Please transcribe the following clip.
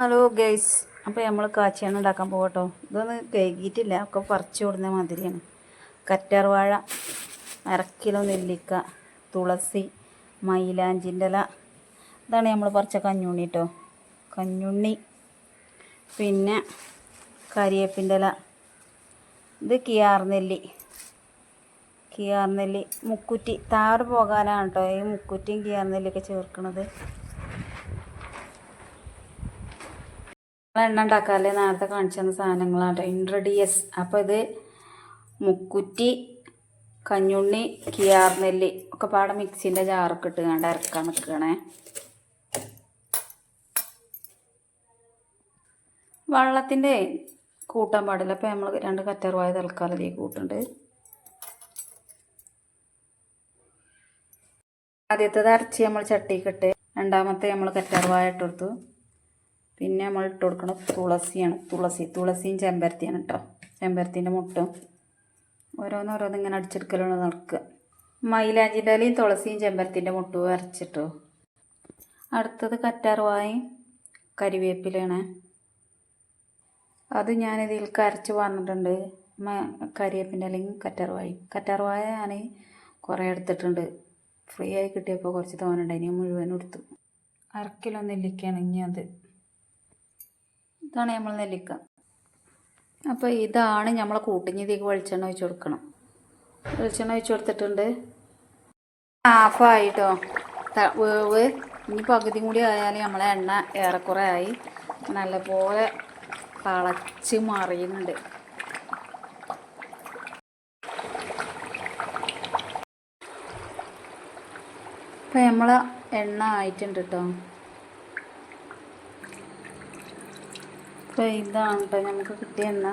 Hello guys അപ്പോൾ നമ്മൾ കാച്ചിയാണ് ഉണ്ടാക്കാൻ പോകട്ടോ. ഇതൊന്നും കഴുകിയിട്ടില്ല ഒക്കെ പറിച്ചു കൊടുന്ന മാതിരിയാണ്. കറ്റാർവാഴ അരക്കിലോ നെല്ലിക്ക തുളസി മൈലാഞ്ചിന്റെ ഇല. ഇതാണ് നമ്മൾ പറിച്ച കഞ്ഞുണ്ണി കേട്ടോ കഞ്ഞുണ്ണി പിന്നെ കരിയേപ്പിന്റെ ഇല. ഇത് കിയാർ നെല്ലി. കിയാർ നെല്ലി മുക്കുറ്റി. താറ് പോകാനാണ് കേട്ടോ ഈ മുക്കുറ്റിയും കിയാർ നെല്ലിയൊക്കെ ചേർക്കണത്. എണ്ണ ഉണ്ടാക്കാല്ലേ? നേരത്തെ കാണിച്ചു തന്ന സാധനങ്ങളാണ്. ഇൻഗ്രീഡിയൻസ് അപ്പോൾ ഇത് മുക്കുറ്റി കഞ്ഞുണ്ണി കിയാർ നെല്ലി ഒക്കെ പാടെ മിക്സിന്റെ ജാറൊക്കെ ഇട്ട് കണ്ട് ഇറക്കാൻ നിൽക്കണേ വെള്ളത്തിന്റെ കൂട്ടാൻ പാടില്ല. അപ്പോൾ നമ്മൾ രണ്ട് കറ്ററുവായ തൽക്കാലം ഇതിൽ കൂട്ടുണ്ട്. ആദ്യത്തേത് അരച്ച് നമ്മൾ ചട്ടിക്കിട്ട് രണ്ടാമത്തെ നമ്മൾ കറ്റാർവായ ഇട്ട് കൊടുത്തു. പിന്നെ നമ്മൾ ഇട്ട് കൊടുക്കുന്നത് തുളസിയാണ്. തുളസി തുളസിയും ചെമ്പരത്തിയാണ് കേട്ടോ ചെമ്പരത്തിന്റെ മുട്ടും. ഓരോന്നോരോന്ന് ഇങ്ങനെ അടിച്ചെടുക്കലാണ് നടക്കുക. മൈലാഞ്ചിന്റെ ഇലയും തുളസിയും ചെമ്പരത്തിന്റെ മുട്ടും അരച്ചിട്ടോ അടുത്തത് കറ്റാർവായും കരിവേപ്പിലാണ് അത് ഞാനിതിൽ കരച്ച് വന്നിട്ടുണ്ട് കരിവേപ്പിന്റെ ഇലയും കറ്റാർവായും. കറ്റാർവായ ഞാൻ കുറേ എടുത്തിട്ടുണ്ട്. ഫ്രീ ആയി കിട്ടിയപ്പോൾ കുറച്ച് തോന്നുന്നുണ്ട്. ഇനി മുഴുവനും എടുത്തു. അര കിലോ നെല്ലിക്കയാണ് ഇനി അത്. ഇതാണ് നമ്മൾ നെല്ലിക്ക. അപ്പോൾ ഇതാണ് നമ്മൾ കൂട്ടിഞ്ഞതിക്ക് വെളിച്ചെണ്ണ ഒഴിച്ച് കൊടുക്കണം. വെളിച്ചെണ്ണ ഒഴിച്ച് കൊടുത്തിട്ടുണ്ട്. ഹാഫായിട്ടോ. വേവ് ഇനി പകുതി കൂടി ആയാൽ നമ്മളെ എണ്ണ ഏറെക്കുറെ ആയി. നല്ലപോലെ കളച്ച് മറിയുന്നുണ്ട്. ഇപ്പം നമ്മളെ എണ്ണ ആയിട്ടുണ്ട് കേട്ടോ അപ്പോൾ ഇതാണ് കേട്ടോ നമുക്ക് കിട്ടിയ എണ്ണ